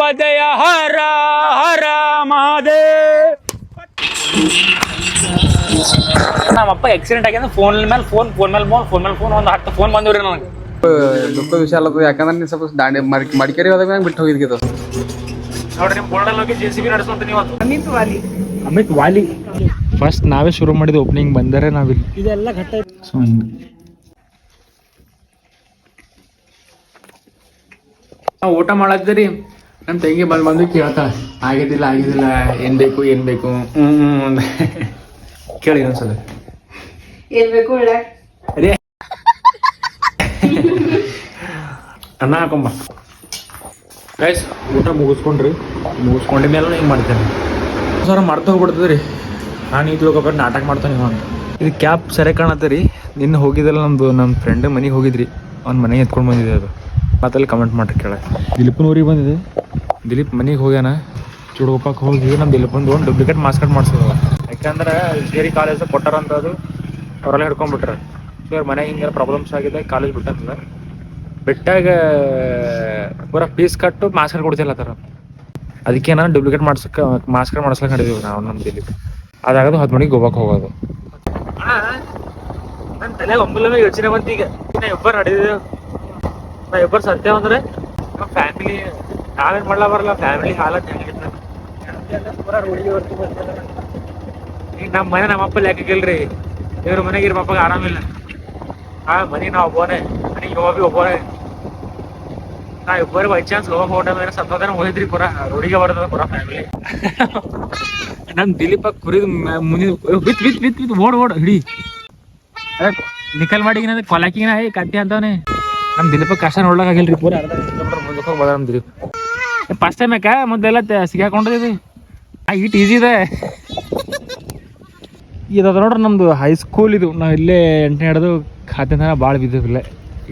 ಪದಯ ಹರ ಹರ ಮಹಾದೇವ್. ನಮ್ಮಪ್ಪ ಆಕ್ಸಿಡೆಂಟ್ ಆಗ್ಯದ ಫೋನ್ ಮೇಲೆ ಫೋನ್ ಫೋನ್ ಮೇಲೆ ಫೋನ್ ಫೋನ್ ಮೇಲೆ ಫೋನ್ ಒಂದು ಹತ್ತು ಫೋನ್ ಬಂದವ್ರಿ ನನಗೆ. ದುಃಖ ವಿಷಯ ಅಲ್ಲ ಯಾಕಂದ್ರೆ ನೀ ಸ್ವಲ್ಪ ದಾಂಡಿ ಮಡಿ ಮಡಿಕೇರಿ ಹೋದಾಗ ಬಿಟ್ಟು ಹೋಗಿದ್ಕಿತ್ತು ನೋಡ್ರಿ ನಿಮ್ಮ ಬೋರ್ಡಲ್ಲಿ ಹೋಗಿ ಜೆ ಸಿ ಬಿ ನಡೆಸ್ಕೊಂತ ನೀವು ಅಮಿತ್ ವಾಲಿ. ಫಸ್ಟ್ ನಾವೇ ಶುರು ಮಾಡಿದ ಓಪನಿಂಗ್ ಬಂದರೆ ನಾವಿಲ್ಲಿ. ಇದೆಲ್ಲ ಘಟ್ಟ ಸೊ ಊಟ ಮಾಡತ್ತೀರಿ ನಮ್ಮ ತಂಗಿ ಬಂದು ಬಂದು ಕೇಳ್ತ ಆಗಿದ್ದಿಲ್ಲ ಆಗಿದ್ದಿಲ್ಲ ಏನ್ ಬೇಕು ಏನ್ ಬೇಕು? ಹ್ಮ್ ಕೇಳಿ ಇನ್ನೊಂದ್ಸಲ. ಏನ್ ಬೇಕು ಅದೇ. ಅನ್ನ ಹಾಕೊಂಬ ಗೈಸ್ ಊಟ ಮುಗಿಸ್ಕೊಂಡ್ರಿ. ಮುಗಿಸ್ಕೊಂಡ ಮೇಲೆ ಹಿಂಗೆ ಮಾಡ್ತೇನೆ. ಸರ ಮರ್ತ ಹೋಗ್ಬಿಡ್ತದ್ರಿ. ನಾನು ಈ ತಿಳ್ಕೊಬೇಕು ನಾಟಕ ಮಾಡ್ತಾನೆ ಇವ ಅಂತ. ಇದು ಕ್ಯಾಬ್ ಸರಿ ಕಾಣತ್ತೆ ರೀ. ನಿನ್ನ ಹೋಗಿದ್ದಲ್ಲ ನಮ್ದು ನಮ್ಮ ಫ್ರೆಂಡ್ ಮನೆಗೆ ಹೋಗಿದ್ರಿ. ಅವ್ನ ಮನೆಗೆ ಎತ್ಕೊಂಡು ಬಂದಿದೆ ಅದು. ಮತ್ತಲ್ಲಿ ಕಮೆಂಟ್ ಮಾಡ್ರಿ ಕೇಳ. ದಿಲೀಪನ ಊರಿಗೆ ಬಂದಿದೆ. ದಿಲೀಪ್ ಮನೆಗೆ ಹೋಗ್ಯಾನ. ಚುಡುಗೋಪಾಕ್ ಹೋಗಿ ನಮ್ಮ ದಿಲೀಪಂದು ಒಂದು ಡೂಪ್ಲಿಕೇಟ್ ಮಾಸ್ ಕಟ್ ಯಾಕಂದ್ರೆ ಜೇರಿ ಕಾಲೇಜ್ ಕೊಟ್ಟಾರಂತದು ಅವರೆಲ್ಲ ಹಿಡ್ಕೊಂಡ್ಬಿಟ್ರೆ. ಸೊ ಇವ್ರ ಮನೆಗೆ ಹಿಂಗೆಲ್ಲ ಪ್ರಾಬ್ಲಮ್ಸ್ ಆಗಿದೆ ಕಾಲೇಜ್ ಬಿಟ್ಟಂತ. ಬಿಟ್ಟಾಗ ಪೂರ ಫೀಸ್ ಕಟ್ಟು ಮಾಸ್ಕ್ ಕೊಡ್ತಿಲ್ಲ ಥರ ಅದಕ್ಕೆ ನಾನು ಡೂಪ್ಲಿಕೇಟ್ ಮಾಡ್ಸಕ್ಕೆ ಮಾಸ್ಕ್ ಕಾರ್ಡ್ ಮಾಡ್ಸ್ಲಕ್ಕೆ ನಡೆದೀವಿ ನಾವು ನಮ್ಮ ದಿಲೀಪ್. ಅದಾಗದು ಹತ್ತು ಮಣಿಗೆ ಗೋವಾಕ್ ಹೋಗೋದು. ನನ್ನ ತಲೆ ಒಮ್ಮೆ ಯೋಚನೆ ಬಂತು ಈಗ. ನಾ ಇಬ್ಬರು ನಡೆದಿದ್ದೇವೆ ನಾ ಇಬ್ಬರು ಫ್ಯಾಮಿಲಿ ನಾವೇನ್ ಮಾಡ್ಲಾ ಬರಲ್ಲ ಫ್ಯಾಮಿಲಿ ಹಾಲತ್ ಹೆಂಗಿತ್ತು. ಈಗ ನಮ್ಮ ಮನೆ ನಮ್ಮ ಅಪ್ಪ ಲೆಕ್ಕಕ್ಕಿಲ್ರಿ ಇವ್ರ ಮನೆಗೆ ಇವ್ರ ಪಪ್ಪಗೆ ಆರಾಮಿಲ್ಲ ಆ ಮನೆ ನಾ ಒಬ್ಬನೇ ಮನೆಗೆ ಹೋಗಿ ಬಿ ಒಬ್ಬನೇ. ನಾ ಇಬ್ಬರು ಬೈ ಚಾನ್ಸ್ ಹೋಗಿ ಹೋಟೆಲ್ ಮೇಲೆ ಸತ್ತೋದನ ಹೋಗಿದ್ರಿ ಪುರ. ರೂಢಿಗೆ ಬರ್ತದ ಪುರ ಫ್ಯಾಮಿಲಿ ನಮ್ ದಿಲೀಪ ಕುರಿದು ಮುಂದಿನ ಬಿತ್ ಬಿತ್ ಬಿತ್ ಬಿತ್, ಓಡ್ ಓಡ್, ಹಿಡಿ. ನಿಖಲ್ ಕೊಲಾಕಿನ ಏ ಕಟ್ಟಿ ಅಂತವನೇ. ನಮ್ ದಿಲೀಪ ಕಷ್ಟ ನೋಡ್ಲಾಗಿಲ್ರಿ ಪೂರ. ಅರ್ಧ ಕಿಲೋಮೀಟರ್ ಮುಂದಕ್ಕೆ ಹೋಗಿ ಬದ ನಮ್ ದಿಲೀಪ್. ಫಸ್ಟ್ ಟೈಮ್ ಯಾಕೆ? ಮೊದಲೆಲ್ಲ ಸಿಗಾಕೊಂಡಿದ್ವಿ ಆ ಇಟ್ ಈಸಿ ಇದೆ. ಇದಾದ ನೋಡ್ರಿ ನಮ್ದು ಹೈಸ್ಕೂಲ್ ಇದು. ನಾವು ಇಲ್ಲೇ ಎಂಟನೇ ಹಿಡಿದು ಖಾತೆ ತನಕ ಭಾಳ ಬಿದ್ದಿಲ್ಲ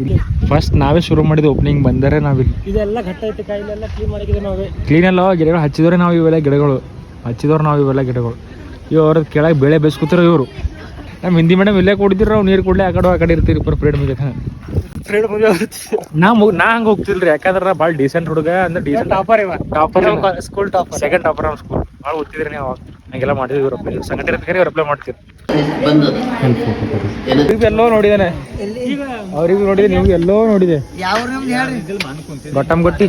ಇಲ್ಲಿ. ಫಸ್ಟ್ ನಾವೇ ಶುರು ಮಾಡಿದ ಓಪನಿಂಗ್ ಬಂದರೆ ನಾವಿಲ್ಲಿ ಇದೆಲ್ಲ ಘಟ್ಟ ಐತಿ ಕಾಯಿಲೆಲ್ಲ ಕ್ಲೀನ್ ನಾವೇ. ಅಲ್ಲ ಗಿಡಗಳು ಹಚ್ಚಿದವ್ರೆ ನಾವು ಇವೆಲ್ಲ ಗಿಡಗಳು. ಹಚ್ಚಿದವ್ರು ನಾವು ಇವೆಲ್ಲ ಗಿಡಗಳು. ಇವು ಅವ್ರ ಕೆಳಗೆ ಬೆಳೆ ಬೇಸ್ಕೊತಿರೋ ಇವರು. ನಮ್ಮ ಹಿಂದಿ ಮೇಡಮ್ ಇಲ್ಲೇ ಕೊಡ್ತಿರ ನಾವು ನೀರು ಕೊಡ್ಲಿ ಆ ಕಡೆ ಆ ಕಡೆ ಇರ್ತೀರಿ ಪರ್ ಪ್ರೇಡ್ ಮುಗಿತ ನಾ ಮುಗ್ ನಾ ಹಂಗೆ ಹೋಗ್ತಿಲ್ರಿ ಯಾಕಂದ್ರೆ ಭಾಳ ಡೀಸೆಂಟ್ ಹುಡುಗ ಅಂದ್ರೆ ಡೀಸೆಂಟ್ ಟಾಪರ್ ಇವ. Topper school topper second topper ನಮ್ಮ ಸ್ಕೂಲ್ ಭಾಳ ಓದ್ತಿದ್ರಿ ನೀವು ಹಂಗೆಲ್ಲ ಮಾಡಿದ್ವಿ ಇವ್ರ ಅಪ್ಲೈ ಸಂಘಟನೆ ಇರ್ತಾರೆ ಇವ್ರು ಅಪ್ಲೈ ಮಾಡ್ತೀರಿ. ಎಲ್ಲೋ ನೋಡಿದಾನೆ. ಅವ್ರಿಗೆ ನೋಡಿದೆ ನೀವು ಎಲ್ಲೋ ನೋಡಿದೆ. ಯಾವ ನಮ್ದು ಹೇಳ್ರಿ ಬಟ್ಟಮ್ ಗೊಟ್ಟಿ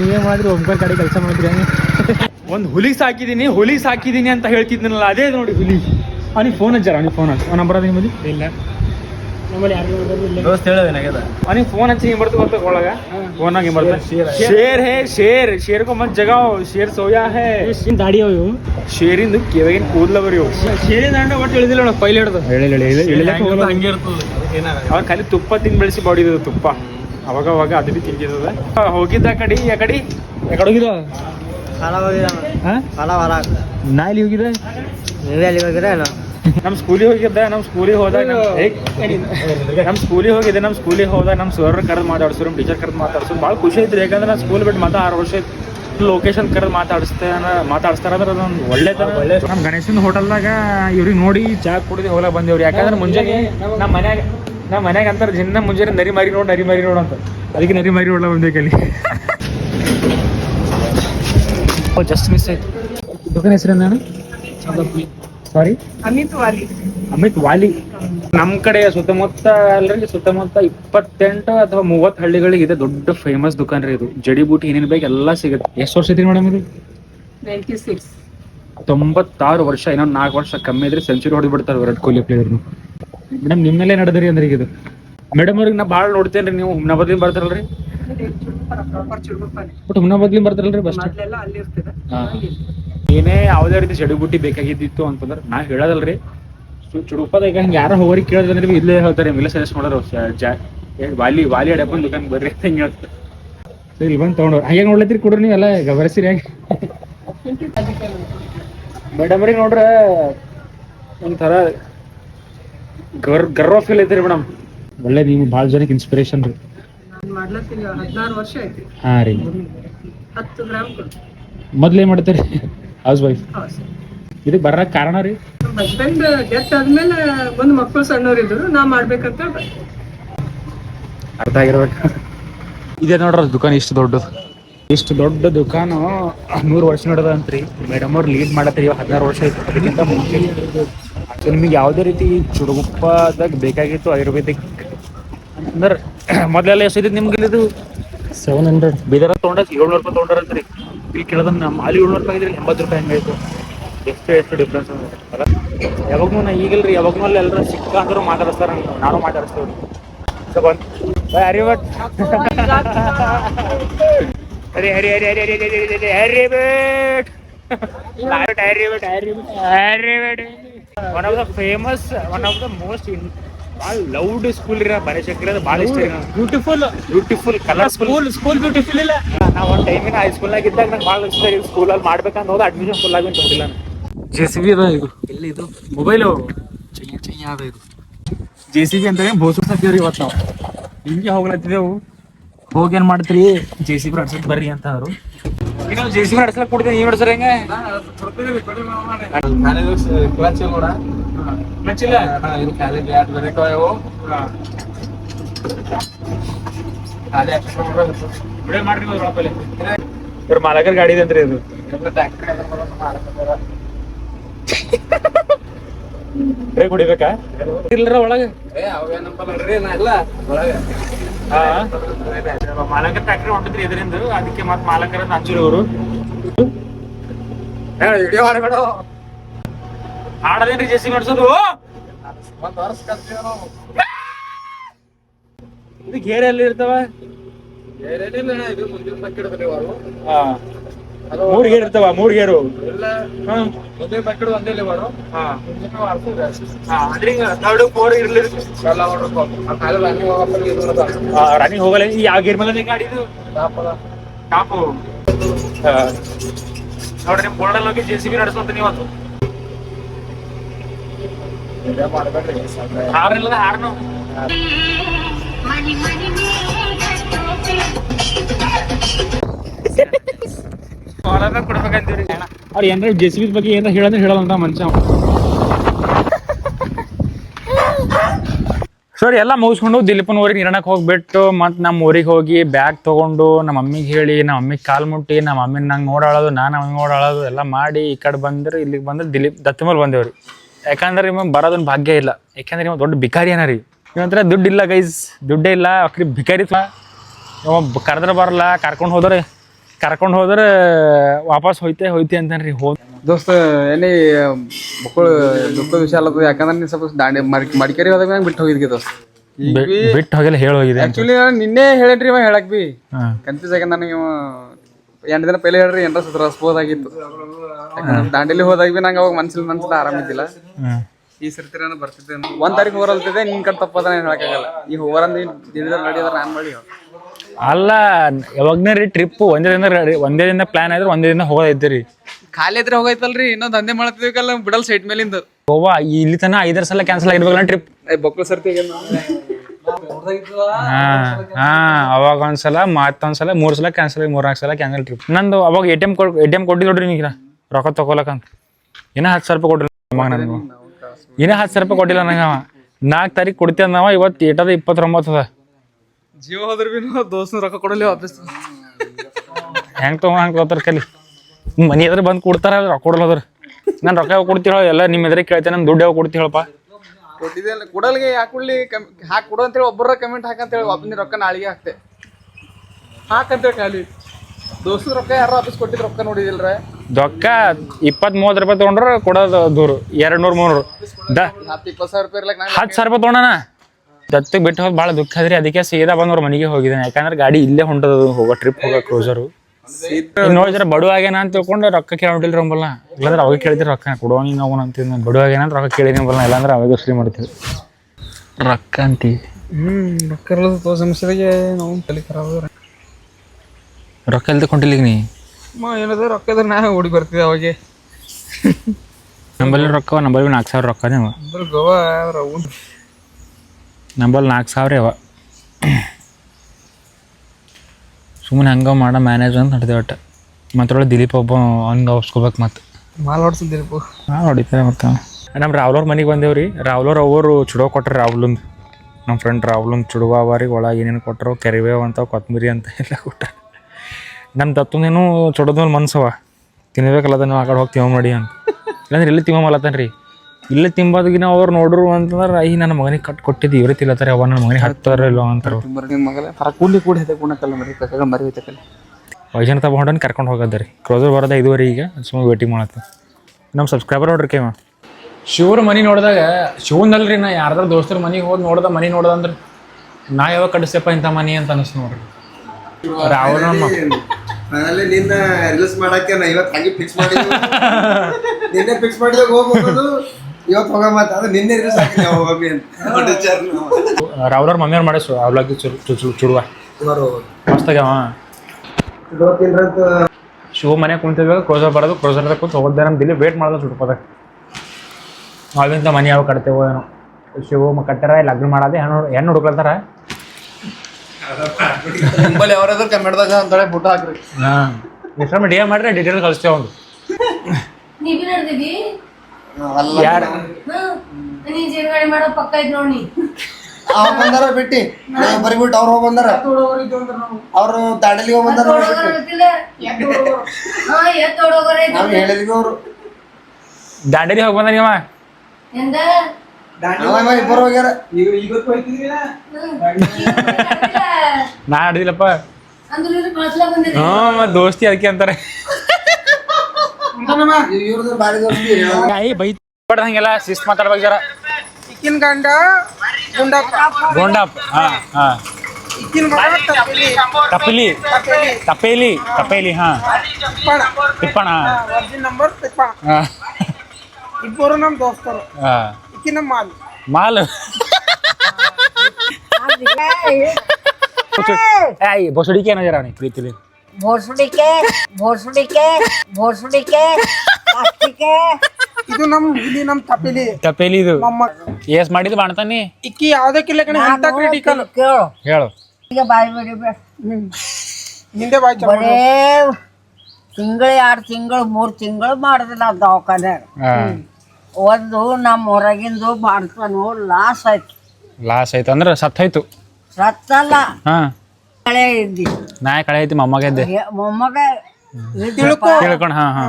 ನೀವೇ ಮಾಡಿದ್ರಿ ಓಂಕಾರ ಕಡೆ ಕೆಲಸ ಮಾಡಿದ್ರಿ ಹಂಗೆ? ಒಂದು ಹುಲಿ ಸಾಕಿದ್ದೀನಿ ಹುಲಿ ಸಾಕಿದ್ದೀನಿ ಅಂತ ಹೇಳ್ತಿದ್ನಲ್ಲ ಅದೇ ನೋಡಿ ಹುಲಿ. ಅವನಿಗೆ ಫೋನ್ ಹಚ್ಚಾರ ಅವನಿಗೆ ಫೋನ್ ಹಚ್ಚ. ನಂಬರ್ ಅದ ನಿಮ್ಮಲ್ಲಿ ಇಲ್ಲ ಅವನಿಗೆ ಫೋನ್ ಹಚ್ಚಿ ಹಿಂಗೆ ಬರ್ತದೆ ಗೊತ್ತ ಒಳಗ. ಫೋನಾಗ ಹಿಂಗೆ ಬರ್ತ ಶೇರ್ ಹೇ ಶೇರ್ ಶೇರ್. ಕೊ ಮತ್ ಜಗಾವ್. ಶೇರ್ ಸೋಯಾ ಹೇ. ದಾಡಿ ಅವು ಶೇರಿಂದು ಕೆಳಗಿನ ಕೂದ್ಲವರಿ ಅವು ಶೇರಿನ ದಂಡ ಒಟ್ಟು ಇಳಿದಿಲ್ಲ ನೋಡ ಪೈಲೆ ಹಿಡ್ದು. ಹಂಗೆ ಇರ್ತದೆ. ಏನಾರ ಅವ್ರ ಖಾಲಿ ತುಪ್ಪ ತಿಂದು ಬೆಳೆಸಿ ಬಾಡಿದ ತುಪ್ಪ. ಅವಾಗ ಅವಾಗ ಅದು ಬಿ ತಿಂದಿದ್ದದ ಹೋಗಿದ್ದ ಕಡಿ ಯಾಕಡಿ ಯಾಕಡೆ ಹೋಗಿದ ನಾ ಇಲ್ಲಿ ಹೋಗಿದೆ ನೀವೇ ಅಲ್ಲಿ ಹೋಗಿರ ನಮ್ ಸ್ಕೂಲಿಗೆ ಹೋಗಿದ್ದೆ ನಮ್ ಸ್ಕೂಲಿಗೆ ಹೋದಾಗ ನಮ್- ಏ, ನಮ್ ಸ್ಕೂಲಿಗೆ ಹೋಗಿದ್ದೆ ನಮ್ ಸ್ಕೂಲಿಗೆ ಹೋದಾಗ ನಮ್ ಸರ್ ಕರೆದು ಮಾತಾಡ್ಸೋರು ನಮ್ ಟೀಚರ್ ಕರೆದು ಮಾತಾಡ್ಸೋರು ಭಾಳ ಖುಷಿ ಐತ್ರಿ ಯಾಕಂದ್ರೆ ನಾನು ಸ್ಕೂಲ್ ಬಿಟ್ಟು ಮತ್ತೆ ಆರು ವರ್ಷ ಲೊಕೇಶನ್ ಕರೆದು ಮಾತಾಡಿಸ್ತಾನ ಮಾತಾಡಿಸ್ತಾರ ಅಂದ್ರೆ ಅದೊಂದು ಒಳ್ಳೆ ನಮ್ಮ ಗಣೇಶನ ಹೋಟೆಲ್ದಾಗ ಇವ್ರಿಗೆ ನೋಡಿ ಚಾ ಕುಡಿದು ಹೋಗ ಬಂದೇವ್ರಿ. ಯಾಕಂದ್ರೆ ಮುಂಜಾನೆ ನಮ್ಮ ಮನ್ಯಾಗ ನಮ್ಮ ಮನ್ಯಾಗ ಅಂತಾರೆ ಜಿನ್ನ ಮುಂಜಾನೆ ನರಿ ಮಾರಿ ನೋಡ್ ನರಿ ಮಾರಿ ನೋಡು ಅಂತ. ಅದಕ್ಕೆ ನರಿ ಮಾರಿ ನೋಡ್ಲಾ ಬಂದೇಕಲ್ಲಿ ಜಸ್ಟ್ ಮಿಸ್ ಆಯ್ತು ದುಕಾನ್ ಹೆಸರು ನಾನು ಸಾರಿ ಅಮಿತ್ ವಾಲಿ ಅಮಿತ್ ವಾಲಿ ನಮ್ ಕಡೆ ಸುತ್ತಮುತ್ತ ಅಲ್ರಿ ಸುತ್ತಮುತ್ತ ಇಪ್ಪತ್ತೆಂಟು ಅಥವಾ ಮೂವತ್ತು ಹಳ್ಳಿಗಳಿಗೆ ಇದೆ ದೊಡ್ಡ ಫೇಮಸ್ ದುಕಾನ್ ರೀ ಇದು. ಜಡಿ ಬೂಟಿ ಏನೇನ್ ಬೇಕು ಎಲ್ಲ ಸಿಗುತ್ತೆ. ಎಷ್ಟು ವರ್ಷ ಐತಿ ಮೇಡಮ್ ಇದು? ನೈಂಟಿ ಸಿಕ್ಸ್ ತೊಂಬತ್ತಾರು ವರ್ಷ ಇನ್ನೊಂದು ನಾಲ್ಕು ವರ್ಷ ಕಮ್ಮಿ ಇದ್ರೆ ಸೆಂಚುರಿ ಹೊಡೆದು ಬಿಡ್ತಾರೆ ವಿರಾಟ್ ಕೊಹ್ಲಿ ಪ್ಲೇಯರ್ನು ಮೇಡಮ್ ನಿಮ್ಮಲ್ಲೇ ನಡೆದ್ರಿ ಅಂದ್ರೆ ಈಗ ಇದು. ಮೇಡಮ್ ಅವ್ರಿಗೆ ನಾ ಭಾಳ ನೋಡ್ತೇನ್ರಿ ನೀವು. ಹುಮ್ನಾ ಬದ್ಲಿನ ಬರ್ತಾರಲ್ರಿ. ಬಟ್ ಬರ್ತಾರಲ್ರಿ ಬಸ್ ಮೊದ್ಲೆಲ್ಲ ಅಲ್ಲಿ ಇರ್ತದೆ ಏನೇ ಯಾವ್ದೇ ರೀತಿ ಜಡಿಬುಟ್ಟಿ ಬೇಕಾಗಿದ್ದಿತ್ತು ಅಂತಂದ್ರೆ ನಾ ಹೇಳೋದಲ್ರಿ ಸು- ಚುಡುಪದ ಈಗ ಹಂಗೆ ಯಾರೋ ಹೋಗಿ ಕೇಳಿದ್ರೆ ಇಲ್ಲೇ ಹೇಳ್ತಾರೆ ಇಲ್ಲೇ ಸಜೆಸ್ಟ್ ಮಾಡೋರು ಜಾ ವಾಲಿ ವಾಲಿ ಅಡಪ್ಪ ದುಕಾನ್ ಬರ್ರಿ ಅಂತ ಹಿಂಗೆ ಹೇಳ್ತಾರೆ. ಇಲ್ಲಿ ಬಂದು ತೊಗೊಂಡು ಹಾಗೆ ನೋಡ್ಲತ್ತೀರಿ ಕೊಡ್ರಿ ನೀವೆಲ್ಲ ಗಬರಸಿರಿ ಹಂಗೆ. ಮೇಡಮ್ ರೀ ನೋಡ್ರ ಒಂಥರ ಗರ್ ಗರ್ವ ಫೀಲ್ ಐತ್ರಿ ಮೇಡಮ್ ಒಳ್ಳೆ ನೀವು ಭಾಳ ಜನಕ್ಕೆ ಇನ್ಸ್ಪಿರೇಷನ್ ರೀ. ಹದಿನಾರು ವರ್ಷ ಐತಿ ಹಾಂ ರೀ. ಹತ್ತು ಗ್ರಾಮ್ ಕೊಡು. ಮೊದ್ಲು ಮಾಡ್ತೀರಿ? ಹೌಸ್ ವೈಫ್ ಇದಕ್ಕೆ ಬರಕ್ ಕಾರಣ ರೀ? ನಮ್ಮ ಹಸ್ಬೆಂಡ್ ಡೆತ್ ಆದ್ಮೇಲೆ ಬಂದು ಮಕ್ಕಳು ಸಣ್ಣವ್ರು ಇದ್ರು ನಾ ಮಾಡ್ಬೇಕಂತ. ಅರ್ಥ ಆಗಿರ್ಬೇಕು? ಇದೆ ನೋಡ್ರ ದುಕಾನ್ ಇಷ್ಟು ದೊಡ್ಡದು. ಇಷ್ಟು ದೊಡ್ಡ ದುಕಾನು ನೂರು ವರ್ಷ ನಡೆದ ಅಂತ್ರಿ ಮೇಡಮ್ ಅವ್ರು ಲೀಡ್ ಮಾಡತ್ರಿ ಇವಾಗ ಹದಿನಾರು ವರ್ಷ ಆಯ್ತು. ಅದಕ್ಕಿಂತ ಮುಂಚೆ. ನಿಮಗೆ ಯಾವುದೇ ರೀತಿ ಚುಡುಗುಪ್ಪದಾಗ ಬೇಕಾಗಿತ್ತು ಆಯುರ್ವೇದಿಕ್ ಅಂದ್ರೆ ಮೊದಲೆಲ್ಲ ಎಷ್ಟು ಇದ್ದಿದ್ದು ನಿಮ್ಗೆ ಇಲ್ಲಿದು ಸೆವೆನ್ ಹಂಡ್ರೆಡ್ ಬೀದರ ತೊಗೊಂಡ ಏಳ್ನೂರು ರೂಪಾಯಿ ತೊಗೊಂಡಾರಂತ್ರಿ. ಇಲ್ಲಿ ಕೇಳೋದ್ ನಮ್ಮ ಅಲ್ಲಿ ಏಳ್ನೂರು ರೂಪಾಯಿ ಇದ್ರಿ ಎಂಬತ್ತು ರೂಪಾಯಿ ಹೆಂಗಾಯ್ತು ಎಷ್ಟು ಎಷ್ಟು ಡಿಫ್ರೆನ್ಸ್ ಅಲ್ಲ ಯಾವಾಗೂ ನಾ ಈಗಿಲ್ಲ ರೀ ಯಾವಾಗ ಅಲ್ಲಿ ಎಲ್ಲರೂ ಸಿಕ್ಕ ಅಂದ್ರೂ ಮಾತಾಡಿಸ್ತಾರ ನಾನು ಮಾತಾಡಿಸ್ತೇವೆ ಹರಿ ಬಟ್ ಹರಿ ಹರಿ ಹರಿ ಹರಿ ಹರಿ ಹರಿ ಹರಿ ಬೇಟ್ ಹರಿ ಬೇಟ್ ಹರಿ ಬೇಟ್ ಹರಿ bait one of the famous one of the most ಭಾಳ ಲೌಡ್ ಸ್ಕೂಲ್ ರೀ ಬನಶಂಕರಿ ಅದು ಭಾಳ ಇಷ್ಟ beautiful beautiful colour school school beautiful ಇಲ್ಲ. ನಾವು ಒಂದು ಟೈಮಿನ ಹೈಸ್ಕೂಲ್ನಾಗ ಇದ್ದಾಗ ನಂಗೆ ಭಾಳ ಇಷ್ಟ ರೀ ಸ್ಕೂಲಲ್ಲಿ ಮಾಡ್ಬೇಕಂತ ಹೋದ ಅಡ್ಮಿಷನ್ ಫುಲ್ ಆಗಿ ತೊಗೊಂಡಿಲ್ಲ ಜೆ ಸಿ ಬಿ ಅದ ಇದು. ಎಲ್ಲಿ ಇದು? ಮೊಬೈಲು ಚೈಯ ಚೈಯ ಅದ ಇದು? ಜೆ ಸಿ ಬಿ ಅಂತಾನೆ ಬೋಸು ಸತ್ತೀವ್ರಿ ಇವತ್ತು ನಾವು? ಹಿಂಗೆ ಹೋಗ್ಲತ್ತಿದ್ದೆವು. ಹೋಗಿ ಏನ್ ಮಾಡ್ತೀರಿ? ಜೆ ಸಿ ಬಿ ಅಡ್ಸಕ್ಕೆ ಬರ್ರಿ ಅಂತ ಅವರು ಜೆಸಿ ನಡೆಸ್ಲಕ್ ಕೊಡ್ತೀನಿ ನೀವು ನಡೆಸ್ರ ಹೆಂಗೆ? ಕ್ಲಚ್ ಇಲ್ಲ ಕ್ಲಚ್ ಇಲ್ಲ ಮಾಡ್ರಿ ಗಾಡಿ ಇದೆ. ಇದು ಕುಡಿಬೇಕಾ? ಇಲ್ರ ಒಳಗೆ. ಏ ನಾ ಮಾಲಕರ ಫ್ಯಾಕ್ಟ್ರಿ ಹೊಂಟಿದ್ರಿ ಇದರಿಂದ ಅದಕ್ಕೆ ಮತ್ ಮಾಲಕರ ಹಂಚಿರು ಅವರು. ಹಾಡದೇನ್ರಿ ಜೆಸಿ ನಡ್ಸೋದು? ಇದು ಗೇರ್ ಎಲ್ಲಿ ಇರ್ತಾವ ಹಾ. ಮೂರ್ ಗೇರ್ ಇರ್ತಾವ ಮೂರ್ ಗೇರು ಇರ್ಲಿ. ರನ್ನಿಂಗ್ ಹೋಗಲ್ಲ. ಈ ಯಾವ ಗೇರ್ ಮೇಲೆ ಗಾಡಿ ಇದು. ಟಾಪು. ನೋಡ್ರಿ ನಿಮ್ ಬೋರ್ಡಲ್ಲಿ ಹೋಗಿ ಜೆ ಸಿ ಬಿ ನಡೆಸ್ಕೊಂತ ನೀವತ್ತು ಮನಿ ಇಲ್ಲದ ಹಾರ್ನು ಸೌಲಭ್ಯ ಕೊಡ್ಬೇಕಂತೀವ್ರಿ. ಅವ್ರು ಏನಾರ ಜೆ ಸಿ ಬಿ ಬಗ್ಗೆ ಏನಾರ ಹೇಳಂದ್ರೆ ಹೇಳೋದಂತ ಮನುಷ್ಯ ಸರ್ ಎಲ್ಲ ಮುಗಿಸ್ಕೊಂಡು ದಿಲೀಪನ ಊರಿಗೆ ನೀರಣಕ್ಕೆ ಹೋಗ್ಬಿಟ್ಟು ಮತ್ತು ನಮ್ಮ ಊರಿಗೆ ಹೋಗಿ ಬ್ಯಾಗ್ ತೊಗೊಂಡು ನಮ್ಮ ಮಮ್ಮಿಗೆ ಹೇಳಿ ನಮ್ಮ ಮಮ್ಮಿಗೆ ಕಾಲು ಮುಟ್ಟಿ ನಮ್ಮ ಮಮ್ಮಿನ ನಂಗೆ ನೋಡಾಳೋದು ನಾನು ಅವ್ನಿಗೆ ನೋಡಾಳೋದು ಎಲ್ಲ ಮಾಡಿ ಈ ಕಡೆ ಬಂದ್ರೆ ಇಲ್ಲಿಗೆ ಬಂದ್ರೆ ದಿಲೀಪ್ ದತ್ತ ಮೇಲೆ ಬಂದೇವ್ರಿ. ಯಾಕಂದ್ರೆ ನಿಮ್ಮ ಬರೋದನ್ನ ಭಾಗ್ಯ ಇಲ್ಲ. ಯಾಕಂದ್ರೆ ಇವ ದೊಡ್ಡ ಭಿಕಾರಿ ಏನಾರಿ ರೀ. ಇವಂತ್ರ ದುಡ್ಡು ಇಲ್ಲ ಗೈಸ್ ದುಡ್ಡೇ ಇಲ್ಲ ಅಕ್ರಿ ಭಿಕಾರಿ ಕರೆದ್ರೆ ಬರಲ್ಲ ಕರ್ಕೊಂಡು ಹೋದ್ರೆ ಕರ್ಕೊಂಡು ಹೋದ್ರೆ ವಾಪಸ್ ಹೋಯ್ತೆ ಹೋಯ್ತೆ ಅಂತನ್ರಿ ಹೋದ್ ದೋಸ್ತ ಏನಿ ಮಕ್ಕಳು ದುಃಖ ವಿಷಯ ಅಲ್ಲ ಯಾಕಂದ್ರೆ ನೀನ್ ಸ್ವಲ್ಪ ದಾಂಡಿ ಮಡ್- ಮಡಿಕೇರಿ ಹೋದಾಗ ನಂಗೆ ಬಿಟ್ಟು ಹೋಗಿದ್ಗೆ ದೋಸ್ತ. ಬಿಟ್ಟು ಹೋಗಿಲ್ಲ ಹೇಳಿ ಹೋಗಿದೆ ಆಕ್ಚುಲಿ ನಿನ್ನೆ ಹೇಳೇನ್ರಿ ಇವ ಹೇಳಕ್ ಬಿ. ಹಾಂ. ಕನ್ಫ್ಯೂಸ್ ಆಗಿ ನನಗೆ ಇವ ಎಂಟು ದಿನ ಪೈಲೆ ಹೇಳ್ರಿ ಏನಾರ ಸುಧಾರಿಸ್ಬೋದಾಗಿತ್ತು ದಾಂಡೇಲಿ ಹೋದಾಗ ಬಿ ನಂಗೆ ಅವಾಗ ಮನ್ಸಿಲ್ ಮನ್ಸಿಲ್ಲ ಆರಾಮಿದ್ದಿಲ್ಲ ಈ ಸರ್ತಿ ನಾನು ಬರ್ತಿದ್ದೆ ಒಂದ್ ತಾರೀಕು ಹೋರಲ್ತಿದ್ದೆ ನಿನ್ ಕಡೆ ತಪ್ಪದ ಹೇಳಕ್ ಹೇಳಕ್ಕಾಗಲ್ಲ ಈ ಹೋರಂದ್ ದಿನದಲ್ಲಿ ನಡೆಯೋದ್ರ ನಾನ್ ಮಾಡಿ ಅಲ್ಲ ಯಾವಾಗನೇ ರೀ ಟ್ರಿಪ್ ಒಂದೇ ದಿನ ಒಂದೇ ದಿನ ಪ್ಲಾನ್ ಆದ್ರೆ ಒಂದೇ ದಿನ ಹೋಗೋದೈತೆ ರೀ ಖಾಲಿ ಇದ್ರೆ ಹೋಗೈತಲ್ರಿ ಇನ್ನೊಂದ್ ದಂಧೆ ಮಾಡ್ತಿದ್ವಿಕಲ್ಲ ಬಿಡಲ್ ಸೈಟ್ ಮೇಲಿಂದ. ಗೋವಾ ಇಲ್ಲಿ ತನ ಐದರ ಸಲ ಕ್ಯಾನ್ಸಲ್ ಆಗಿರ್ಬೇಕಲ್ಲ ಟ್ರಿಪ್ ಬೊಕ್ಕಳ ಸರ್ತಿ ಹಾ ಹಾ ಅವಾಗ ಒಂದ್ಸಲ ಮತ್ತೊಂದ್ಸಲ ಮೂರ್ ಸಲ ಕ್ಯಾನ್ಸಲ್ ಆಗಿ ಮೂರ್ನಾಲ್ಕು ಸಲ ಕ್ಯಾನ್ಸಲ್ ಟ್ರಿಪ್ ನಂದು ಅವಾಗ ಎ ಟಿ ಎಂ ಕೊಡ್ ಎ ಟಿ ಎಂ ಕೊಟ್ಟಿ ನೋಡ್ರಿ ನೀಗ ರೊಕ್ಕ ತಗೊಳಕಂತ ಇನ್ನ ಹತ್ತು ಸಾವಿರ ರೂಪಾಯಿ ಕೊಡ್ರಿ ಅವಾಗ ನನಗೆ ಇನ್ನ ಹತ್ತು ಸಾವಿರ ರೂಪಾಯಿ ಕೊಟ್ಟಿಲ್ಲ ನಂಗೆ ಅವ. ನಾಲ್ಕು ತಾರೀಕು ಕೊಡ್ತೇನೆ ಅವ ಇವತ್ತು ಏಟದ ಇಪ್ಪತ್ತೊಂಬತ್ತು ಅದ ಜೀವ ಹೋದ್ರ ಬಿ ದೋಸ್ತ ರೊಕ್ಕ ಕೊಡಲಿ ವಾಪಸ್. ಹೆಂಗ್ ತಗೋ ಹಂಗೆ ತಗೋತಾರ ಕಲಿ? ಮನಿ ಎದ್ರ ಬಂದು ಕೊಡ್ತಾರ ರೊಕ್ಕ ಕೊಡಲ್ಲ ಅದ್ರ. ನಾನು ರೊಕ್ಕ ಯಾವ ಕೊಡ್ತಿ ಹೇಳು ಎಲ್ಲ ನಿಮ್ಮ ಎದ್ರೆ ಕೇಳ್ತೇನೆ ನಮ್ ದುಡ್ಡು ಯಾವ ಕೊಡ್ತೀಳಪ್ಪ ಹೇಳಪ್ಪ. ಕೊಟ್ಟಿದ್ದೆ ಕೊಡಲ್ಗೆ ಯಾಕೆ ಕೊಡ್ಲಿ? ಹಾಕಿ ಕೊಡು ಅಂತೇಳಿ ಒಬ್ಬರ ಕಮೆಂಟ್ ಹಾಕಂತೇಳಿ ಒಬ್ಬನ ರೊಕ್ಕ ನಾಳಿಗೆ ಹಾಕ್ತೆ. ಹಾಕಂತೇಳಿ ಖಾಲಿ. ದೋಸ್ತ ರೊಕ್ಕ ಯಾರು ವಾಪಸ್ ಕೊಟ್ಟಿದ್ ರೊಕ್ಕ ನೋಡಿದಿಲ್ರ? ರೊಕ್ಕ ಇಪ್ಪತ್ ಮೂವತ್ತು ರೂಪಾಯಿ ತಗೊಂಡ್ರ ಕೊಡೋದು ದೂರು ಎರಡು ನೂರು ಮೂರು ದ ಹತ್ತು ಇಪ್ಪತ್ತು ಸಾವಿರ ರೂಪಾಯಿ ಇರ್ಲಕ್ ಹತ್ತು ಸಾವಿರ ರೂಪಾಯಿ ತೊಗೊಂಡಣ ದತ್ತಕ್ಕೆ ಬಿಟ್ಟು ಹೋಗಿ ಭಾಳ ದುಃಖ ಅದ್ರಿ. ಅದಕ್ಕೆ ಸೀದಾ ಬಂದವ್ರ ಮನೆಗೆ ಹೋಗಿದ್ದೇನೆ. ಯಾಕಂದ್ರೆ ಗಾಡಿ ಇಲ್ಲೇ ಹೊಂಟದ ಹೋಗೋ ಟ್ರಿಪ್ ಹೋಗೋ ಕ್ಲೋಸರು ನೋಡಿದ್ರೆ ಬಡು ಆಗ್ಯಾನ ಅಂತ ತಿಳ್ಕೊಂಡು ರೊಕ್ಕ ಕೇಳಿಲ್ಲ ರಂಬಲ್ಲ ಇಲ್ಲಾಂದ್ರೆ ಅವಾಗ ಕೇಳಿದ್ರೆ ರೊಕ್ಕ. ಕೊಡುವ ನೀನು ಹೋಗೋಣ ಅಂತಿದ್ದು ಬಡು ಆಗ್ಯಾನ ಅಂತ ರೊಕ್ಕ ಕೇಳಿ ನಂಬಲ್ಲ ಇಲ್ಲಾಂದ್ರೆ ಅವಾಗ ವಸೂಲಿ ಮಾಡ್ತೀವಿ ರೊಕ್ಕ ಅಂತೀವಿ ಹ್ಮ್ ರೊಕ್ಕ ಇರೋದು ಸಮಸ್ಯೆಗೆ ನಾವು ತಲೆ ಖರಾಬ್ ರೊಕ್ಕ ಇಲ್ದ ಕೊಂಡಿಲ್ಲ ನೀ? ಏನದ? ರೊಕ್ಕ ಇದ್ರೆ ನಾನು ಓಡಿ ಬರ್ತಿದ್ದೆ ಅವಾಗೆ. ನಂಬಲ್ಲಿ ರೊಕ್ಕ ನಂಬಲ್ಲಿ ನಾಲ್ಕು ಸಾವಿರ ರೊಕ್ಕ ನೀವು ಗೋವಾ ನಂಬಲ್ಲಿ ನಾಲ್ಕು ಸಾವಿರ ಅವ. ಸುಮ್ಮನೆ ಹಂಗೆ ಮಾಡೋ ಮ್ಯಾನೇಜ್ ಅಂತ ನಡೆದೇವೆ ಒಟ್ಟು. ಮತ್ತೊಳಗೆ ದಿಲೀಪ್ ಒಬ್ಬ ಹಂಗೆ ಒಪ್ಸ್ಕೋಬೇಕು ಮತ್ತೆ ಮಾಲ್ ಹೊಡ್ಸಿದ್ದಿರಪ್ಪ ಹಾಂ ಹೊಡಿತಾರೆ ಮತ್ತೆ ನಮ್ಮ ರಾವ್ಲೋರ್ ಮನೆಗೆ ಬಂದೇವು ರೀ. ರಾವ್ಲೋರ್ ಅವರು ಚುಡೋ ಕೊಟ್ರಿ ರಾವ್ಲಂದು. ನಮ್ಮ ಫ್ರೆಂಡ್ ರಾಹುಲನ್ ಚುಡುವ ಅವರಿಗೆ ಒಳಗೆ ಏನೇನು ಕೊಟ್ಟರು ಕರಿಬೇವು ಅಂತ ಕೊತ್ತಂಬರಿ ಅಂತ ಎಲ್ಲ ಕೊಟ್ಟರು ನಮ್ಮ ದತ್ತನೇನು ಚೊಡೋದ್ಮೇಲೆ ಮನ್ಸವ. ತಿನ್ಬೇಕಲ್ಲ ಅದನ್ನು ಆ ಕಡೆ ಹೋಗಿ ತಿಮ್ಮ ಮಾಡಿ ಅಂತ. ಇಲ್ಲಾಂದ್ರೆ ಇಲ್ಲಿ ತಿಮ್ಮಲ್ಲತ್ತಾನ ರೀ ಇಲ್ಲೇ ತಿಂಬೋದಗಿನ ಅವ್ರು ನೋಡ್ರು ಅಂತಂದ್ರೆ ಈ ನನ್ನ ಮಗನಿಗೆ ಕಟ್ ಕೊಟ್ಟಿದ್ದು ಇವ್ರೇ ತಿಲ್ಲತ್ತಾರೆ ಅವ ನನ್ನ ಮಗನಿಗೆ ಹತ್ತಾರ ಇಲ್ಲ ಅಂತಾರೆ. ನಿಮ್ಮ ಮಗಲ ಫರ ಕೂಡಿ ಕೂಡ ಹೆದೆ ಕುಣಕಲ್ಲ ಮರಿ ಕರ್ಕೊಂಡು ಹೋಗದ ರೀ ಕ್ಲೋಸರ್ ಬರೋದ ಐದುವರೆ ಈಗ ಸುಮ್ಮನೆ ವೇಟಿಂಗ್ ಮಾಡತ್ತ. ನಮ್ಮ ಸಬ್ಸ್ಕ್ರೈಬರ್ ನೋಡ್ರಿ ಕೇಮ. ಶಿವ್ರ ಮನೆ ನೋಡಿದಾಗ ಶಿವನಲ್ರಿ ನಾ ಯಾರ್ದಾರ ದೋಸ್ತರ ಮನೆಗೆ ಹೋದ್ ನೋಡ್ದ ಮನೆ ನೋಡ್ದ ಅಂದ್ರೆ ನಾ ಯಾವಾಗ ಕಡಿಸ್ಯಪ್ಪ ಇಂಥ ಮನೆ ಅಂತ ಅನಿಸ್ತು ನೋಡ್ರಿ. ರಾವಣಮ್ಮ ನಿನ್ನ ರಿಲೀಸ್ ಮಾಡಕ್ಕೆ ನಾ ಇವತ್ತು ಹಾಗೆ ಫಿಕ್ಸ್ ಮಾಡಿದ್ವಿ ನಿನ್ನೆ ಫಿಕ್ಸ್ ಮಾಡಿದಾಗ ಹೋಗ್ಬೋದು. ಇವತ್ತು ಹೋಗ ಮಾತ ಅದು ನಿನ್ನೆ ಅಂತ. ರಾಹುಲ್ ಅವ್ರ ಮಮ್ಮಿಯವ್ರು ಮಾಡಿ ಸು ಅವ್ಲಾಗಿ ಚುರು ಚು ಚುಡುವ. ಮಸ್ತಾಗ್ಯಾವ ಇವತ್ತಿನ್ರಂತ ಶಿವ ಮನೆ ಕುಂತಿದ್ವಿ ಕ್ರೋಸರ್ ಬರೋದು ಕ್ರೋಸರ್ದಾಗ ಕೂತು ಹೋಗೋದೇ ನಮ್ಮ ದಿಲ್ಲಿ ವೇಟ್ ಮಾಡೋದು ಚುಡ್ಕೋದಾಗ ಅಲ್ಲಿಂದ ಮನೆ ಯಾವ ಕಟ್ತೇವೋ ಏನೋ. ಶಿವ ಮ- ಕಟ್ಟಾರ ಲಗ್ನ ಮಾಡಾದೆ ಹೆಣ್ಣು ಹೆಣ್ಣು ಹುಡುಕ್ಲತ್ತಾರ ನಿಂಬಲ್ಲಿ ಯಾವ್ದಾದ್ರು ಕನ್ನಡದಾಗ ಅಂತೇಳಿ ಫೋಟೋ ಹಾಕ್ರಿ. ಹಾಂ. ಡಿ ಎ ಮಾಡ್ರೆ ಡಿಟೇಲ್ ಕಳಿಸ್ತೇವೆ ಒಂದು ಯಾರು? ನೀ ಜೀರ್ಗಾಡಿ ಮಾಡೋ ಪಕ್ಕ ಇದ್ ನೋಡಿ ಅವ್ರು ಬಂದಾರ ಬಿಟ್ಟಿ. ಬರಿಬಿಟ್ಟು ಅವ್ರು ಹೋಗಿ ಬಂದಾರ. ಅವ್ರು ದಾಂಡಲಿಗೆ ಹೋಗಿ ಬಂದಾರ ನಾವು ಹೇಳಿದ್ವಿ ಅವರು. ದಾಂಡೇಲಿ ಹೋಗಿ ಬಂದ ನೀವ ಎಂದ ನಾವ ಇಬ್ಬರು ಹೋಗ್ಯಾರ. ನಾ ಆಡಿದಿಲ್ಲಪ್ಪ ಅಂದ್ರೆ ಕಳ್ಸ್ಲಾ ಬಂದಿದೆ. ಹ್ಞೂ ಮತ್ತೆ ದೋಸ್ತಿ ಅದಕ್ಕೆ ಅಂತಾರೆ ಇವ್ರದ್ದು ಬಾರಿ ದೋಸ್ತಿ ಐ ಬೈ. ಬಡ ಹಂಗೆಲ್ಲ ಶಿಸ್ತು ಮಾತಾಡ್ಬೇಕು ಜರ. ಇಕ್ಕಿನ ಗಂಡ ಗುಂಡಪ್ಪ. ಗೋಂಡಪ್ ಹಾ ಹಾ. ಇಕ್ಕಿನ ಮಗ ತಪ್ಪಲಿ. ತಪ್ಪಲಿ. ತಪೇಲಿ ತಪೇಲಿ ಹಾ. ತಿಪ್ಪಣ ತಿಪ್ಪಣ ವರ್ಜಿನ್ ನಂಬರ್ ತಿಪ್ಪಣ ಹಾ. ಇಬ್ಬರು ನಮ್ಮ ದೋಸ್ತರು. ಹಾ. ಇಕ್ಕಿನ ಮಾಲ್. ಮಾಲ್. ಏಯ್ ಬೊಸಡಿಕೆ ಏನೋ ಜರ ಅವನಿಗೆ ಪ್ರೀತಿಲಿ. ಭೋಸಡಿಕೆ ಬೋರ್ಸುಡಿಕೆ ಬೋರ್ಸುಡಿಕೆ ಪ್ಲಾಸ್ಟಿಕೆ ಇದು ನಮ್ ಇಲ್ಲಿ ನಮ್ ತಪೇಲಿ. ತಪೇಲಿ ಇದು. ನಮ್ಮ ಏಸ್ ಮಾಡಿದ್ ಬಾಣತಾನಿ ಇಕ್ಕಿ ಯಾವ್ದಕ್ಕಿಲ್ಲ ಕಣೆ ಅಂತ ಕ್ರಿಟಿಕಲ್ ಕೇಳು ಹೇಳು. ಈಗ ಬಾಯಿ ಬಿಡಿ ನಿಂದೆ ಬಾಯಿ ಚಪ್ಪ ಬರೇ ತಿಂಗಳು ಎರಡು ತಿಂಗಳು ಮೂರು ತಿಂಗಳು ಮಾಡಿದಿಲ್ಲ ದವಾಖಾನೆ. ಒಂದು ನಮ್ಮ ಹೊರಗಿಂದು ಮಾಡ್ತಾನು ಲಾಸ್ ಆಯ್ತು. ಲಾಸ್ ಆಯ್ತು ಅಂದ್ರೆ ಸತ್ತಾಯ್ತು. ಸತ್ತಲ್ಲ. ಹಾ. ಹಳೆ ಇದ್ದಿ. ನಾ ಕಳೆ ಐತಿ ಮೊಮ್ಮಗ ಇದ್ದೆ. ಮೊಮ್ಮಗ ತಿಳ್ಕೊ. ತಿಳ್ಕೊಂಡು ಹಾ ಹಾ.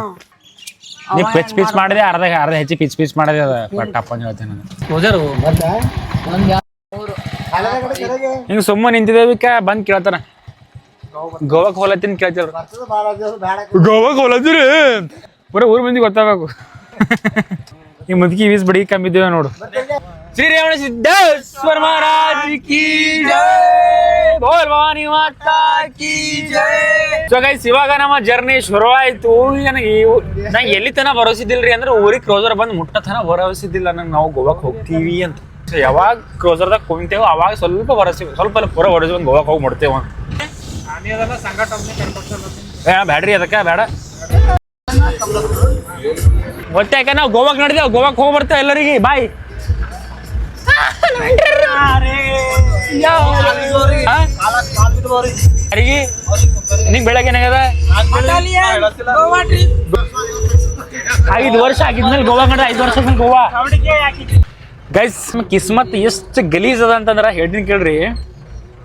ನೀ ಪಿಚ್ ಪಿಚ್ ಮಾಡಿದೆ? ಅರ್ಧ ಅರ್ಧ ಹೆಚ್ಚಿ ಪಿಚ್ ಪಿಚ್ ಮಾಡಿದೆ ಅದ? ಪಟ್ಟಪ್ಪ ಅಂತ ಹೇಳ್ತೀನಿ ಹಿಂಗೆ ಸುಮ್ಮನೆ ನಿಂತಿದ್ದೇವಿಕ ಬಂದ್ ಕೇಳ್ತಾನ. ಗೋವಾಕ್ ಹೋಲತ್ತೀನಿ ಕೇಳ್ತಾರ ಗೋವಾಕ್ ಹೋಲತ್ತೀರಿ ಬರೀ ಊರ್ ಮಂದಿ ಗೊತ್ತಾಗಬೇಕು. ಈ ಮುದುಕಿ ವೀಸ್ ಬಡಿ ಕಮ್ಮಿದ್ದೇವೆ ನೋಡು. ಶ್ರೀ ರೇವಣ ಸಿದ್ದೇಶ್ವರ ಮಹಾರಾಜ್ ಕಿ ಜೈ. ಬೋಲ್ ಭವಾನಿ ಮಾತಾ ಕಿ ಜೈ. ಸೊ ಗೈಸ್ ಇವಾಗ ನಮ್ಮ ಜರ್ನಿ ಶುರು ಆಯ್ತು ನನಗೆ ನಂಗೆ ಎಲ್ಲಿ ತನ ರೀ ಅಂದ್ರೆ ಊರಿಗೆ ಕ್ರೋಸರ್ ಬಂದು ಮುಟ್ಟ ತನ ಬರೋಸಿದ್ದಿಲ್ಲ. ನಂಗೆ ನಾವು ಗೋವಾಕ್ ಹೋಗ್ತೀವಿ ಅಂತ. ಸೊ ಯಾವಾಗ ಕ್ರೋಸರ್ದಾಗ ಕುಂತೇವೋ ಅವಾಗ ಸ್ವಲ್ಪ ಭರವಸೆ ಸ್ವಲ್ಪ ಪೂರ ಹೊರಸಿ ಬಂದು ಗೋವಾಕ್ ಹೋಗಿ ಮುಡ್ತೇವ ಬೇಡ್ರಿ ಬ್ಯಾಡ್ರಿ ಅದಕ್ಕೆ ಬೇಡ ಗೊತ್ತಾಕ ನಾವು ಗೋವಾಕ್ ನಡೆದೇವು? ಗೋವಾಕ್ ಹೋಗಿ ಬರ್ತೇವೆ ಎಲ್ಲರಿಗೆ. ಬಾಯ್. ಅರಿಗಿ ನಿಂಗೆ ಬೆಳಗ್ಗೆ ಏನಾಗ್ಯದ? ಐದು ವರ್ಷ ಆಗಿದ್ಮೇಲೆ ಗೋವಾ ಕಂಡ್ರೆ ಐದು ವರ್ಷ ಗೋವಾ. ಗೈಸ್ ಕಿಸ್ಮತ್ ಎಷ್ಟು ಗಲೀಜ್ ಅದ ಅಂತಂದ್ರೆ ಹೇಳ್ತೀನಿ ಕೇಳ್ರಿ.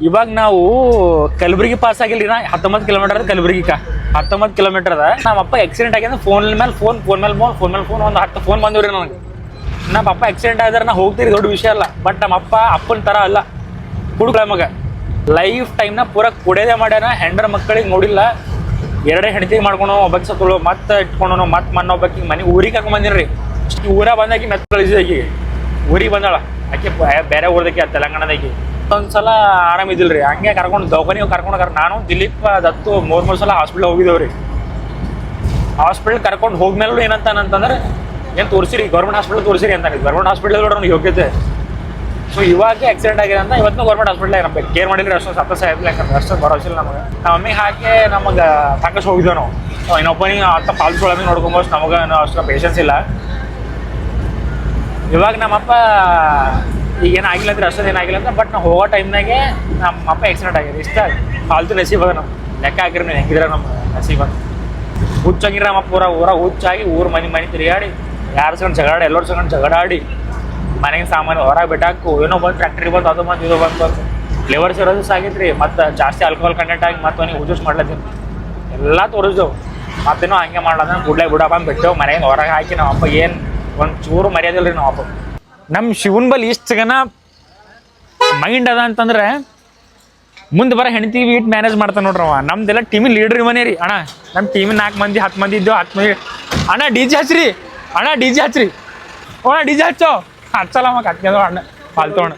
ಇವಾಗ ನಾವು ಕಲಬುರಗಿ ಪಾಸ್ ಆಗಿಲ್ರಿ ನಾ ಹತ್ತೊಂಬತ್ತು ಕಿಲೋಮೀಟರ್ ಕಲಬುರಗಿ ಕಲಬುರಗಿಕ. ಹತ್ತೊಂಬತ್ತು ಕಿಲೋಮೀಟರ್ ಅದ. ನಮ್ಮ ಅಪ್ಪ ಆಕ್ಸಿಡೆಂಟ್ ಆಗ್ಯದ ಫೋನ್ ಮೇಲೆ ಫೋನ್ ಫೋನ್ ಮೇಲೆ ಫೋನ್ ಫೋನ್ ಮೇಲೆ ಫೋನ್ ಒಂದು ಹತ್ತು ಫೋನ್ ಬಂದವ್ರಿ ನನಗೆ. ನಮ್ಮ ಅಪ್ಪ ಆಕ್ಸಿಡೆಂಟ್ ಆದ್ರೆ ನಾ ಹೋಗ್ತೀರಿ ದೊಡ್ಡ ವಿಷಯ ಅಲ್ಲ ಬಟ್ ನಮ್ಮ ಅಪ್ಪ ಅಪ್ಪನ ತರ ಅಲ್ಲ. ಹುಡುಗ ಮಗ. ಲೈಫ್ ಟೈಮ್ನ ಪೂರ ಕುಡಿಯೋದೇ ಮಾಡ್ಯಾನ, ಹೆಂಡ್ರ ಮಕ್ಕಳಿಗೆ ನೋಡಿಲ್ಲ. ಎರಡೇ ಹೆಂಡತಿ ಮಾಡ್ಕೊಂಡು ಒಬ್ಬಕ್ಕೆ ಸತ್ತಳು, ಮತ್ತೆ ಇಟ್ಕೊಂಡು ಮತ್ತೆ ಮಣ್ಣ ಒಬ್ಬಕ್ಕೆ ಮನೆ ಊರಿಗೆ ಹಾಕೊಂಡ್ ಈ ಊರ ಬಂದಾಕಿ ಮೆತ್ತ ಕಳಿಸಿದಾಕಿ ಊರಿಗೆ ಬಂದಾಳ. ಆಕೆ ಬೇರೆ ಊರ್ದಕ್ಕೆ ತೆಲಂಗಾಣದಾಕಿ. ಒಂದ್ಸಲ ರೀ ಹಂಗೆ ಕರ್ಕೊಂಡು ದವಾಖಾನಿಗೆ ಕರ್ಕೊಂಡು ಕರ್ ನಾನು ದಿಲೀಪ್, ದತ್ತು ಮೂರು ಮೂರು ಸಲ ಹಾಸ್ಪಿಟ್ಲ್ ಹೋಗಿದ್ದೇವ್ರಿ. ಹಾಸ್ಪಿಟಲ್ ಕರ್ಕೊಂಡು ಹೋಗ್ಮೇಲೂ ಏನಂತಾನಂತಂದ್ರೆ ಏನು ತೋರಿಸಿರಿ, ಗೌರ್ಮೆಂಟ್ ಹಾಸ್ಪಿಟಲ್ ತೋರಿಸಿರಿ ಅಂತಾನೆ. ಗೌರ್ಮೆಂಟ್ ಹಾಸ್ಪಿಟಲ್ ನನಗೆ ಯೋಗ್ಯತೆ. ಸೊ ಇವಾಗ ಆಕ್ಸಿಡೆಂಟ್ ಆಗಿದೆ ಅಂತ ಇವತ್ತು ಗೌರ್ಮೆಂಟ್ ಹಾಸ್ಪಿಟಲ್ ನಮ್ಮ ಕೇರ್ ಮಾಡಿದ್ರೆ ಅಷ್ಟೊಂದು ಸತ್ತ ಸಾಯಿಲ್ಲ ಯಾಕಂದ್ರೆ ಅಷ್ಟೊಂದು ಭರವಸೆ ಇಲ್ಲ ನಮಗೆ. ನಮ್ಮ ಮಮ್ಮಿಗೆ ಹಾಕಿ ನಮಗೆ ಸಾಕಷ್ಟು ಹೋಗಿದ್ದೇವೆ ನಾವು ಇನ್ನೊಬ್ಬನಿಗೆ ಅಂತ ಪಾಲ್ಸ್ ಒಳಗೆ ನೋಡ್ಕೊಂಬಷ್ಟು ನಮಗೆ ಅಷ್ಟು ಪೇಷನ್ಸ್ ಇಲ್ಲ. ಇವಾಗ ನಮ್ಮಪ್ಪ ಈಗ ಏನಾಗಿಲ್ಲ ಅಂದ್ರೆ ಅಷ್ಟೊಂದು ಏನಾಗಿಲ್ಲ ಅಂದ್ರೆ ಬಟ್ ನಾವು ಹೋಗೋ ಟೈಮ್ನಾಗೆ ನಮ್ಮ ಅಪ್ಪ ಆಕ್ಸಿಡೆಂಟ್ ಆಗಿದೆ. ಇಷ್ಟ ಫಾಲ್ತು ನಸೀಬ್ ಅದ ನಮ್ಮ ಲೆಕ್ಕ ಹಾಕಿರ ಮೇಲೆ ಹೆಂಗಿದ್ರೆ ನಮ್ಮ ನಸೀಬ್ ಅಂತ. ಹುಚ್ಚಾಗಿರ ನಮ್ಮ ಪೂರ ಊರ ಹುಚ್ಚಾಗಿ ಊರು ಮನೆ ಮನೆ ತಿರುಗಾಡಿ, ಯಾರು ಸಣ್ಣ ಜಗಳಾಡಿ, ಎಲ್ಲರ ಸಣ್ಣ ಜಗಳಾಡಿ, ಮನೆಗೆ ಸಾಮಾನು ಹೊರಗೆ ಬಿಟ್ಟಾಕು, ಏನೋ ಬಂದು ಫ್ಯಾಕ್ಟ್ರಿ ಬಂದು ಅದು ಬಂದು ಇದು ಬಂದು ಬಂದು. ಲಿವರ್ ಇರೋದು ಸಾಗೈತ್ರಿ ಮತ್ತು ಜಾಸ್ತಿ ಆಲ್ಕೋಹಾಲ್ ಕಂಟೆಂಟ್ ಆಗಿ ಮತ್ತೆ ಅವನಿಗೆ ಉಜೂಸ್ ಮಾಡ್ಲತ್ತೀನಿ ಎಲ್ಲ ತೋರಿಸ್ದೆವು. ಮತ್ತೇನೋ ಹಂಗೆ ಮಾಡ್ಲಂದ್ರೆ ಗುಡ್ಲೆ ಬಿಡಪ್ಪ ಬಿಟ್ಟೆವು ಮನೆಯಿಂದ ಹೊರಗೆ ಹಾಕಿ ನಮ್ಮ ಅಪ್ಪ ಏನು ಒಂದು ಚೂರು ಮರ್ಯಾದಿಲ್ಲ ರೀ ನಾವು ಅಪ್ಪ ನಮ್ಮ ಶಿವನ್ ಬಲ್ ಇಷ್ಟು ಜನ ಮೈಂಡ್ ಅದ ಅಂತಂದ್ರೆ ಮುಂದೆ ಬರೋ ಹೆಣ್ತಿ ಇಟ್ಟು ಮ್ಯಾನೇಜ್ ಮಾಡ್ತಾನೆ ನೋಡ್ರವ ನಮ್ದೆಲ್ಲ ಟೀಮಿನ ಲೀಡ್ರ್ ಮನೆ ರೀ. ಅಣ್ಣ ನಮ್ಮ ಟೀಮಿನ ನಾಲ್ಕು ಮಂದಿ, ಹತ್ತು ಮಂದಿ ಇದ್ದೆವು ಹತ್ತು ಮಂದಿ ಅಣ್ಣ ಡಿ ಜೆ ಹಚ್ಚಿರಿ ಅಣ್ಣ ಡಿ ಜೆ ಹಚ್ಚಿರಿ ಓ ಡಿ ಜಿ ಹಚ್ಚೋ. ಹಚ್ಚಲ್ಲ ಮಗ ಹತ್ಕೊಂಡು ಅಣ್ಣ. ಫಾಲ್ತು ಅಣ್ಣ.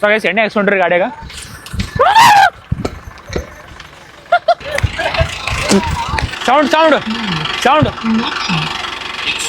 ಸೊ ಗೈಸ್ ಎಣ್ಣೆ ಹಾಕ್ಸ್ಕೊಂಡ್ರಿ ಗಾಡಿಯಾಗ. Sound sound sound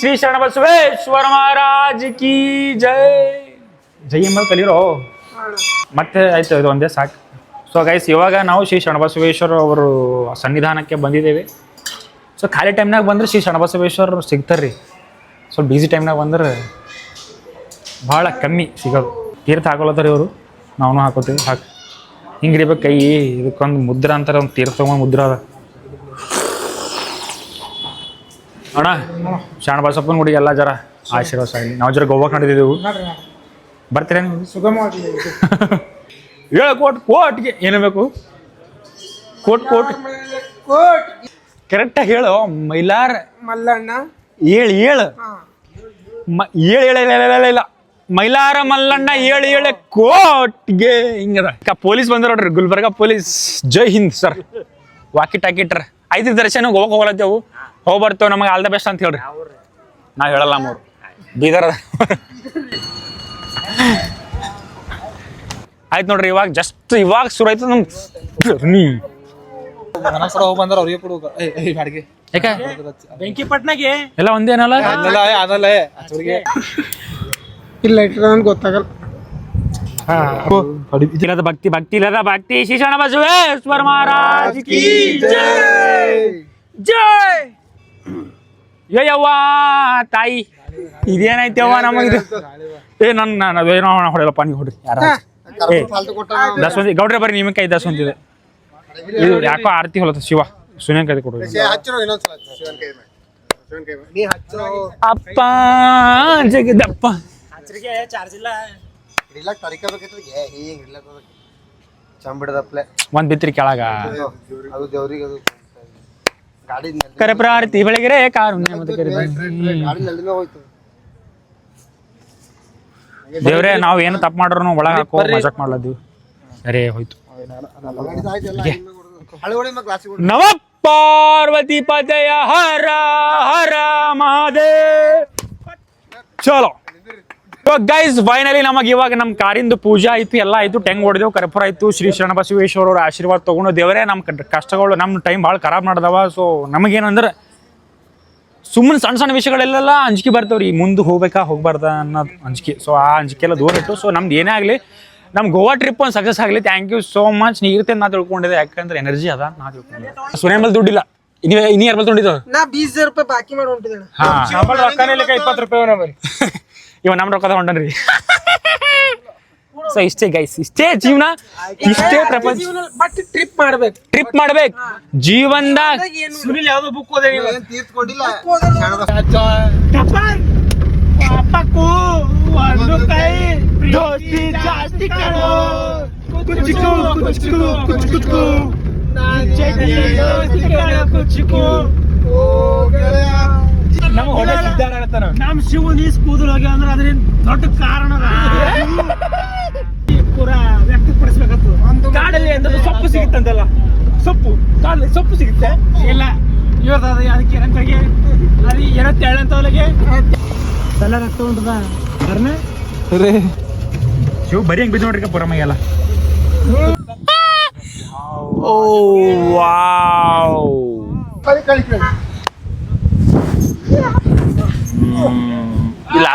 Shri Sharana Basaveshwara Maharaj ಕಿ ಜೈ. ಜೈ ಎಂಬ ಕಲಿರೋ ಮತ್ತೆ ಆಯ್ತು, ಇದು ಒಂದೇ ಸಾಕು. ಸೊ ಗೈಸ್ ಇವಾಗ ನಾವು ಶ್ರೀ ಶರಣಬಸವೇಶ್ವರ ಅವರು ಸನ್ನಿಧಾನಕ್ಕೆ ಬಂದಿದ್ದೇವೆ. ಸೊ ಖಾಲಿ ಟೈಮ್ನಾಗ ಬಂದ್ರೆ ಶ್ರೀ ಶರಣಬಸವೇಶ್ವರ ಸಿಗ್ತಾರೆ ರೀ ಸ್ವಲ್ಪ ಬ್ಯುಸಿ ಟೈಮ್ನಾಗ ಬಂದ್ರೆ ಭಾಳ ಕಮ್ಮಿ ಸಿಗೋದು. ತೀರ್ಥ ಹಾಕೊಳತ್ತಾರ ಇವರು. ನಾವು ಹಾಕೋತೀವಿ ಹಾಕಿ ಹಿಂಗೆ ಕೈ, ಇದಕ್ಕೊಂದು ಮುದ್ರ ಅಂತಾರೆ, ಒಂದು ತೀರ್ಥ ಮುದ್ರ ಅದ. ಅಣ್ಣ ಶಾಣ ಬಸಪ್ಪನ ಗುಡಿ ಎಲ್ಲ ಜರ ಆಶೀರ್ವಾದ ಆಗಲಿ ನಾವು ಜರ ಗೋವಾಕ್ ನಡೆದಿದ್ದೆವು. ಬರ್ತೀರಾ ನೀವು ಏಳು ಕೋಟ್ ಕೋಟ್ಗೆ ಏನು ಬೇಕು ಕೋಟ್ ಕೋಟ್. ಕೋಟ್. ಕರೆಕ್ಟಾಗಿ ಹೇಳು ಮೈಲಾರ. ಮಲ್ಲಣ್ಣ. ಏಳು ಏಳು. ಏಳು ಏಳು ಇಲ್ಲ ಮೈಲಾರ ಮಲ್ಲಣ್ಣ ಏಳು ಏಳು ಕೋಟ್ಗೆ ಹಿಂಗದ. ಅಕ್ಕ ಪೊಲೀಸ್ ಬಂದ್ರ ನೋಡ್ರಿ Gulbarga police. Jai Hind sir. Walkie ಟಾಕಿಟ್ರ ಐದು ದರ್ಶನ ಹೋಗಕ್ ಹೋಗ್ಲತ್ತೇವು. ಹೋಗಿ ಬರ್ತೇವೆ ನಮಗೆ ಆಲ್ ದ ಬೆಸ್ಟ್ ಅಂತ ಹೇಳ್ರಿ. ನಾವು ಹೇಳಲ್ಲ ನಮ್ಮವ್ರು. ಬೀದರ್ ಅದ. ಆಯ್ತು ನೋಡ್ರಿ ಇವಾಗ ಜಸ್ಟ್ ಇವಾಗ ಶುರು ಆಯ್ತು ನಮ್ ಜರ್ನಿ ಹೋಗಿ ಬಂದ್ರ ಅವ್ರಿಗೆ ಕೊಡು ಬಾಡಿಗೆ ಯಾಕೆ? ಬೆಂಕಿ ಪಟ್ನಾಗೆ? ಎಲ್ಲ ಒಂದೇನಲ್ಲ ಇಲ್ಲ ಗೊತ್ತಾಗಲ್ಲ. ಇಲ್ಲದ ಭಕ್ತಿ ಭಕ್ತಿ ಇಲ್ಲದ ಭಕ್ತಿ. ಶಿಕ್ಷಣ ಬಸವೇಶ್ವರ ಮಹಾರಾಜ್ ಕಿ ಜೈ! ಜೈ! ಯವ್ವ ತಾಯಿ. ಇದೇನೈತವ್ವ ನಮಗಿದು? ಏ ನನ್ನ ನಾನು ಏನೋ ಹೊಡೆಯಲ್ಲಪ್ಪ ನೀವು ಹೊಡ್ರಿ. ಯಾರ ಏ ದಸ್ವಂತಿ ಗೌಡ್ರೆ ಬರ್ರಿ ನಿಮಗೆ ಕೈ ದಸ್ವಂತಿದೆ ಇದು. ಯಾಕೋ ಆರತಿ ಹೊಲತ್ತ ಶಿವ. ಸುನೇನ್ ಕೈ ಕೊಡು ಅಪ್ಪ ಜಗದಪ್ಪ. ಚಂಬಿಡದಪ್ಲೆ. ಒಂದ್ ಬಿತ್ರಿ ಕೆಳಗ. ಅದು ದೇವ್ರಿಗೆ ಅದು. ಕರೆ ಪ್ರಾರ್ತಿ ಬೆಳಗೆರೆ ಕಾರುಣ್ಯ ಮತ್ತೆ ಕರೆ ದೇವ್ರೆ ನಾವ್ ಏನು ತಪ್ಪು ಮಾಡ್ರು ಒಳಗೆ ಹಾಕೋ ಮಜಾಕ್ ಮಾಡ್ಲದ್ದು ಅರೇ ಹೋಯ್ತು. ನವ ಪಾರ್ವತಿ ಪದಯ ಹರ ಹರ ಮಹಾದೇವ್. ಚಲೋ. ಗೈಸ್ ಫೈನಲಿ ನಮಗೆ ಇವಾಗ ನಮ್ಮ ಕಾರಿಂದು ಪೂಜೆ ಆಯ್ತು ಎಲ್ಲ ಆಯ್ತು ಟೆಂಗ್ ಹೊಡೆದೆವು ಕರ್ಪೂರ ಆಯ್ತು ಶ್ರೀ ಶರಣ ಬಸವೇಶ್ವರ ಅವರ ಆಶೀರ್ವಾದ ತಗೊಂಡು ದೇವರೇ ನಮ್ಮ ಕಷ್ಟಗಳು ನಮ್ಮ ಟೈಮ್ ಭಾಳ ಖರಾಬ್ ಮಾಡ್ದವ ಸೊ ನಮಗೇನಂದ್ರೆ ಸುಮ್ಮನೆ ಸಣ್ಣ ಸಣ್ಣ ವಿಷಯಗಳೆಲ್ಲ ಅಂಜಿಕೆ ಬರ್ತಾವ್ರಿ. ಮುಂದೆ ಹೋಗ್ಬೇಕಾ ಹೋಗ್ಬಾರ್ದ ಅನ್ನೋದು ಅಂಜಿಕೆ. ಸೊ ಆ ಅಂಜಿಕೆ ಎಲ್ಲ ದೂರ ಇಟ್ಟು ಸೊ ನಮ್ದು ಏನೇ ಆಗಲಿ ನಮ್ಮ ಗೋವಾ ಟ್ರಿಪ್ ಒಂದು ಸಕ್ಸಸ್ ಆಗಲಿ. ಥ್ಯಾಂಕ್ ಯು ಸೋ ಮಚ್ ನೀ ಇರ್ತೇನೆ ನಾ ತಿಳ್ಕೊಂಡಿದ್ದೆ. ಯಾಕಂದ್ರೆ ಎನರ್ಜಿ ಅದ ನಾ ತಿಳ್ಕೊಂಡಿದ್ದೆ. ಸುನೇ ಮೇಲೆ ದುಡ್ಡಿಲ್ಲ. ಇನ್ನೇ ಇನ್ನೇ ಯಾರ ತೊಂಡಿದ್ದು ದುಡ್ಡಿದ್ದಾವ ನಾ ಬೀಸ್ ರೂಪಾಯಿ ಬಾಕಿ ಮಾಡಿ ಹೊಂಟಿದ್ದೇನೆ. ಹಾ ಇಪ್ಪತ್ತು ರೂಪಾಯಿ ಇವ ನಮ್ ರೊಕ್ಕದ ಹೊಂಟನ್ರಿ ಸೊ ಇಷ್ಟೇ ಗೈಸ್ ಇಷ್ಟೇ ಜೀವನ ಇಷ್ಟೇ ಪ್ರಪಂಚ ಬಟ್ ಟ್ರಿಪ್ ಮಾಡ್ಬೇಕು ಟ್ರಿಪ್ ಮಾಡ್ಬೇಕು ಜೀವನದಾಗ ಸುನಿಲ್ ಯಾವ್ದೋ ಬುಕ್ ಓದೇ ನೀವು ತೀರ್ತ್ಕೊಂಡಿಲ್ಲ ಪಾಪಕ್ಕೂ ಒಂದು ಕೈ ದೋಸ್ತಿ ಜಾಸ್ತಿ ಕಣೋ ಕುಚ್ಕು ಕುಚ್ಕು ಕುಚ್ಕು ನಾನ್ ಚಡ್ಡಿ ದೋಸ್ತಿ ಕಣೋ ಕುಚ್ಕು ನಮ್ಮ ಹೊಡೆ ಸಿದ್ಧಾರ ಹೇಳ್ತಾನ ನಮ್ ಶಿವ ನೀಸ್ ಕೂದಲು ಹೋಗಿ ಅಂದ್ರೆ ಅದ್ರ ದೊಡ್ಡ ಕಾರಣ ಪೂರ ವ್ಯಕ್ತಪಡಿಸ್ಬೇಕತ್ತು ಕಾಡಲ್ಲಿ ಅಂದ್ರೆ ಸೊಪ್ಪು ಸಿಗುತ್ತಂತಲ್ಲ? ಸೊಪ್ಪು. ಕಾಡಲ್ಲಿ ಸೊಪ್ಪು ಸಿಗುತ್ತೆ? ಇಲ್ಲ ಇವತ್ತು ಅದು ಅದಕ್ಕೆ ಏನಂತಾಗೆ ಅದು ಅಂತ ತೆಳ್ಳಂತವಳಿಗೆ ತಲೆ ರಕ್ತ ಉಂಟದ ಬರ್ನೆ ಶಿವ ಬರೀ ಹಂಗೆ ಬಿದ್ದು ನೋಡ್ರಿ ಪುರಮಗೆಲ್ಲ ಓ ವಾವ್. ಕಳಿ ಕಳಿ ಕಳಿ ಇಲ್ಲ